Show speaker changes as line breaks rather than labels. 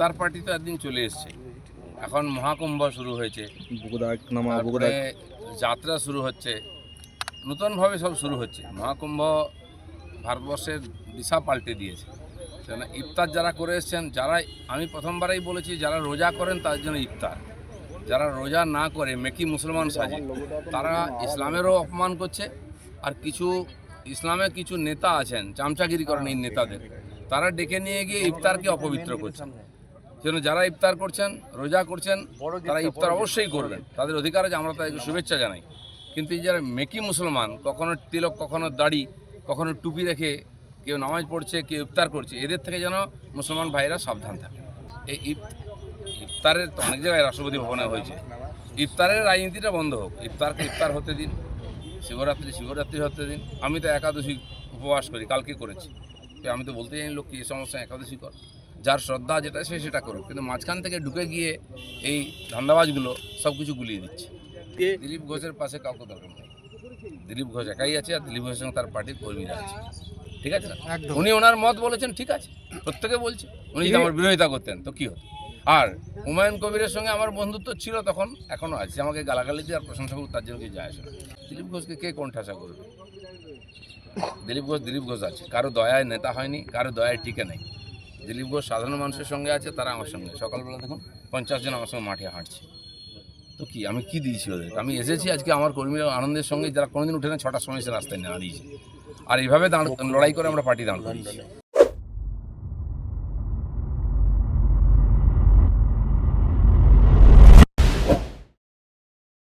ইফতার party তো একদিন চলে এসছে। এখন মহাকুম্ভ শুরু হয়েছে। তারপরে যাত্রা শুরু হচ্ছে। নতুনভাবে সব শুরু হচ্ছে। মহাকুম্ভ ভারতবর্ষের দিশা পাল্টে দিয়েছে। কেন ইফতার যারা করে এসছেন যারা আমি প্রথমবারেই বলেছি যারা রোজা করেন তার জন্য ইফতার। যারা রোজা না করে মেকি মুসলমান সাজে তারা ইসলামেরও অপমান করছে। আর কিছু ইসলামে কিছু নেতা আছেন চামচাগিরি করেন এই নেতাদের তারা ডেকে নিয়ে গিয়ে ইফতারকে অপবিত্র করছেন সেজন্য যারা ইফতার করছেন রোজা করছেন তারা ইফতার অবশ্যই করবেন। তাদের অধিকার আছে আমরা তাদেরকে শুভেচ্ছা জানাই। কিন্তু এই যারা মেকি মুসলমান কখনো তিলক কখনো দাড়ি কখনো টুপি রেখে কেউ নামাজ পড়ছে কেউ ইফতার করছে এদের থেকে যেন মুসলমান ভাইরা সাবধান থাকে। এই ইফ- ইফতারের তো অনেক জায়গায় রাষ্ট্রপতি ভবনে হয়েছে। ইফতারের রাজনীতিটা বন্ধ হোক। ইফতারকে ইফতার হতে দিন শিবরাত্রি শিবরাত্রি হতে দিন। আমি তো একাদশী উপবাস করি কালকে করেছি। তো আমি তো বলতে জানি লোককে এই সমস্যা একাদশী কর? যার শ্রদ্ধা যেটা সে সেটা করুক। কিন্তু মাঝখান থেকে ঢুকে গিয়ে এই ধান্দাবাজগুলো সব কিছু গুলিয়ে দিচ্ছে। দিলীপ ঘোষের পাশে কাউকে দরকার নেই। দিলীপ ঘোষ একাই আছে আর দিলীপ ঘোষের সঙ্গে তার পার্টির কর্মীরা আছে। ঠিক আছে না? উনি ওনার মত বলেছেন ঠিক আছে। প্রত্যেকে বলছে। উনি যদি আমার বিরোধিতা করতেন তো কী হতো? আর হুমায়ুন কবিরের সঙ্গে আমার বন্ধুত্ব ছিল তখন এখনও আছে। আমাকে গালাগালি দিয়ে আর প্রশংসা করুক তার জন্য কিছু যায় আসে দিলীপ ঘোষকে কে কোন ঠাসা করবে? দিলীপ ঘোষ দিলীপ ঘোষ আছে। কারও দয়ায় নেতা হয়নি কারও দয়ায় টিকে নেই। দিলীপ ঘোষ সাধারণ মানুষের সঙ্গে আছে, তারা আমার সঙ্গে। সকালবেলা দেখুন, পঞ্চাশ জন আমার সঙ্গে মাঠে হাঁটছে। তো কি, আমি কি দিয়েছি ওদের আমি এসেছি আজকে আমার কর্মীরা আনন্দের সঙ্গে, যারা কোনোদিন উঠে না, ছটার সময় সে রাস্তায় না দিয়েছে। আর এইভাবে দাঁড় লড়াই করে আমরা পার্টি দাঁড়